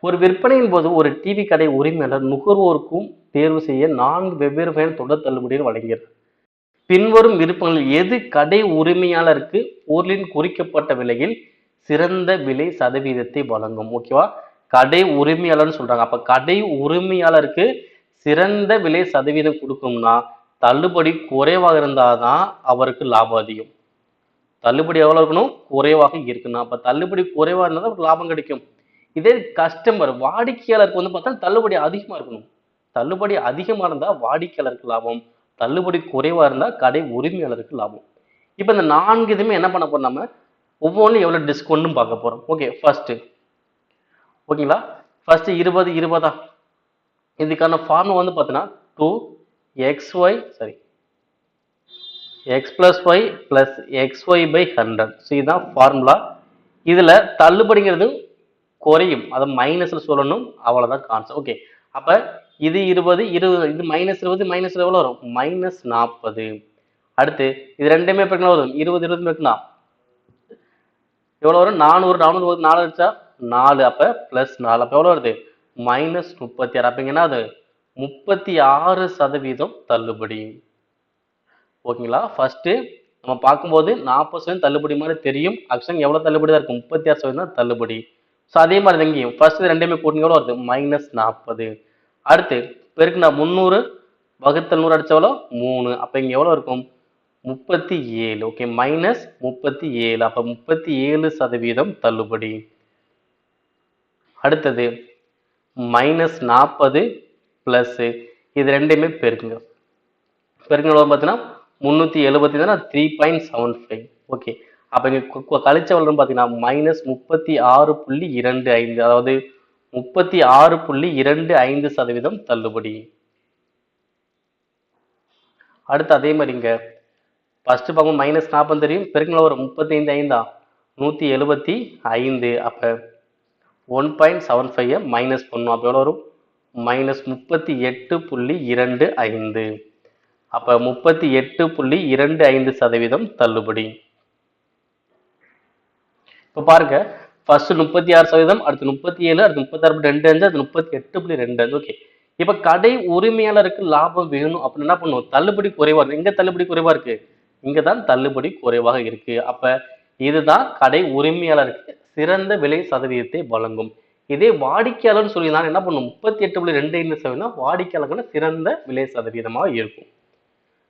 ஒரு விற்பனையின் போது ஒரு டிவி கடை உரிமையாளர் நுகர்வோருக்கும் தேர்வு செய்ய நான்கு வெவ்வேறு வகையான தொடர் தள்ளுபடிகள் வழங்கியது. பின்வரும் விருப்பங்களில் எது? கடை உரிமையாளருக்கு பொருளின் குறிக்கப்பட்ட விலையில் சிறந்த விலை சதவீதத்தை வழங்கும். ஓகேவா கடை உரிமையாளர்னு சொல்றாங்க. அப்ப கடை உரிமையாளருக்கு சிறந்த விலை சதவீதம் கொடுக்கும்னா தள்ளுபடி குறைவாக இருந்தாதான் அவருக்கு லாபம் அதிகம். தள்ளுபடி எவ்வளவு இருக்கணும்? குறைவாக இருக்கணும் அப்ப தள்ளுபடி குறைவாக இருந்தால் அவருக்கு லாபம் கிடைக்கும். இதே கஸ்டமர் வாடிக்கையாளருக்கு வந்து பார்த்தா தள்ளுபடி அதிகமாக இருக்கணும். தள்ளுபடி அதிகமாக இருந்தால் வாடிக்கையாளருக்கு லாபம். தள்ளுபடி குறைவாக இருந்தால் கடை உரிமையாளருக்கு லாபம். இப்போ இந்த நான்கு இதுவுமே என்ன பண்ண போகிறோம் நம்ம? ஒவ்வொன்றும் எவ்வளோ டிஸ்கவுண்ட்னு பார்க்க போகிறோம் ஓகே ஃபர்ஸ்ட் ஓகேங்களா ஃபர்ஸ்ட் இருபது இருபதா? இதுக்கான ஃபார்முலா வந்து பார்த்தீங்கன்னா two x y sorry x plus y plus x y by hundred so இதுதான் ஃபார்முலா இதில் தள்ளுபடிங்கிறது குறையும். அதை மைனஸில் சொல்லணும். அவ்வளோதான் கான்செப்ட் ஓகே அப்போ இது இருபது இருபது இது மைனஸ் இருபது மைனஸ் எவ்வளோ வரும்? மைனஸ் நாற்பது. அடுத்து இது ரெண்டுமே பெருக்கினா வரும். இருபது இருபது பெருக்கினா எவ்வளோ வரும்? நானூறு நானூறு நாலு வச்சா நாலு. அப்போ ப்ளஸ் நாலு. அப்போ எவ்வளோ வருது? மைனஸ் முப்பத்தி ஆறு. அப்போ அது முப்பத்தி ஆறு சதவீதம் தள்ளுபடி. ஓகேங்களா ஃபர்ஸ்ட் நம்ம பார்க்கும்போது நாற்பது சதவீதம் தள்ளுபடி மாதிரி தெரியும். ஆக்சுவலாக எவ்வளோ தள்ளுபடி தான் இருக்கும் முப்பத்தி ஆறு சதவீதம் தான் தள்ளுபடி. ஸோ அதே மாதிரி தான் இங்கேயும். ஃபர்ஸ்ட் ரெண்டுமே கூட்டிங்க எவ்வளோ வருது? மைனஸ் நாற்பது. அடுத்து பெருக்குனா முந்நூறு வகுத்தல் நூறு அடித்தவளோ மூணு. அப்போ இங்கே எவ்வளோ இருக்கும்? முப்பத்தி ஏழு. ஓகே மைனஸ் முப்பத்தி ஏழு. அப்போ முப்பத்தி ஏழு சதவீதம் தள்ளுபடி. அடுத்தது மைனஸ் நாற்பது ப்ளஸ்ஸு இது ரெண்டையுமே பெருக்குங்க. பெருக்குங்க பார்த்தீங்கன்னா முந்நூற்றி எழுபத்தி தானே three point seven five okay அப்போ இங்கே கழிச்ச வளரும் பார்த்தீங்கன்னா மைனஸ் முப்பத்தி ஆறு புள்ளி இரண்டு ஐந்து அதாவது முப்பத்தி ஆறு புள்ளி இரண்டு ஐந்து சதவீதம் தள்ளுபடி. அடுத்து அதே மாதிரி இங்கே ஃபஸ்ட்டு பார்க்கும் மைனஸ் நாற்பது தெரியும் பெருக்கின ஒரு முப்பத்தி ஐந்து ஐந்தா? நூற்றி எழுபத்தி ஐந்து. அப்போ one point seven five minus பண்ணும் அப்போ எவ்வளோ வரும்? மைனஸ் முப்பத்தி எட்டு புள்ளி இரண்டு ஐந்து. அப்போ முப்பத்தி எட்டு புள்ளி இரண்டு ஐந்து சதவீதம் தள்ளுபடி. இப்போ பாருங்க ஃபர்ஸ்ட் முப்பத்தி ஆறு சதவீதம் அடுத்து முப்பத்தி ஏழு அடுத்து முப்பத்தாறு புள்ளி ரெண்டு அஞ்சு அடுத்து முப்பத்தி எட்டு புள்ளி ரெண்டு. அஞ்சு ஓகே இப்போ கடை உரிமையாளருக்கு லாபம் வேணும் அப்படின்னு என்ன பண்ணுவோம் தள்ளுபடி குறைவா இருக்கு. எங்க தள்ளுபடி குறைவா இருக்கு? இங்கே தான் தள்ளுபடி குறைவாக இருக்கு. அப்ப இதுதான் கடை உரிமையாளருக்கு சிறந்த விலை சதவீதத்தை வழங்கும். இதே வாடிக்கையாளர்னு சொல்லி நான் என்ன பண்ணும்? முப்பத்தி எட்டு புள்ளி ரெண்டு ஐந்து சதவீதம் வாடிக்கையாளர்கள் சிறந்த விலை சதவீதமாக இருக்கும்.